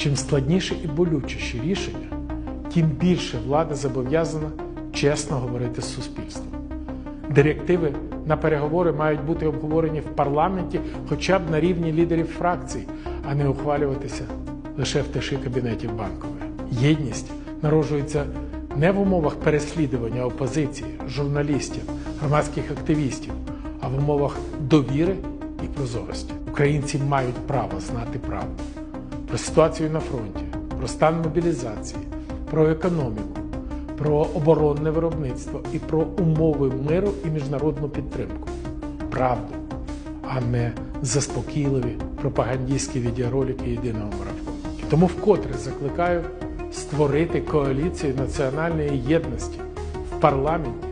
Чим складніше і болючіші рішення, тим більше влада зобов'язана чесно говорити з суспільством. Директиви на переговори мають бути обговорені в парламенті хоча б на рівні лідерів фракцій, а не ухвалюватися лише в тиші кабінетів банкової. Єдність народжується не в умовах переслідування опозиції, журналістів, громадських активістів, а в умовах довіри і прозорості. Українці мають право знати правду про ситуацію на фронті, про стан мобілізації, про економіку, про оборонне виробництво і про умови миру і міжнародну підтримку. Правду, а не заспокійливі пропагандистські відеоролики єдиного марафону. Тому вкотре закликаю створити коаліцію національної єдності в парламенті,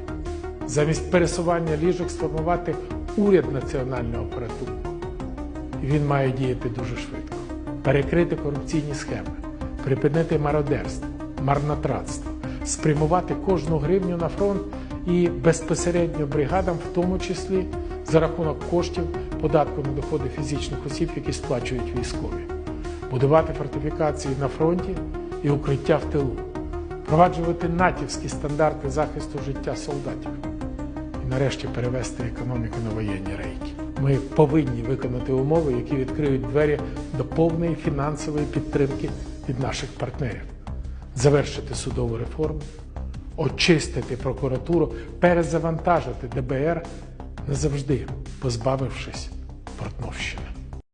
замість пересування ліжок сформувати уряд національного порятунку. Він має діяти дуже швидко. Перекрити корупційні схеми, припинити мародерство, марнотратство, спрямувати кожну гривню на фронт і безпосередньо бригадам, в тому числі за рахунок коштів податку на доходи фізичних осіб, які сплачують військові, будувати фортифікації на фронті і укриття в тилу, впроваджувати натівські стандарти захисту життя солдатів і нарешті перевести економіку на воєнні рейки. Ми повинні виконати умови, які відкриють двері до повної фінансової підтримки від наших партнерів, завершити судову реформу, очистити прокуратуру, перезавантажити ДБР, назавжди позбавившись Портновщини.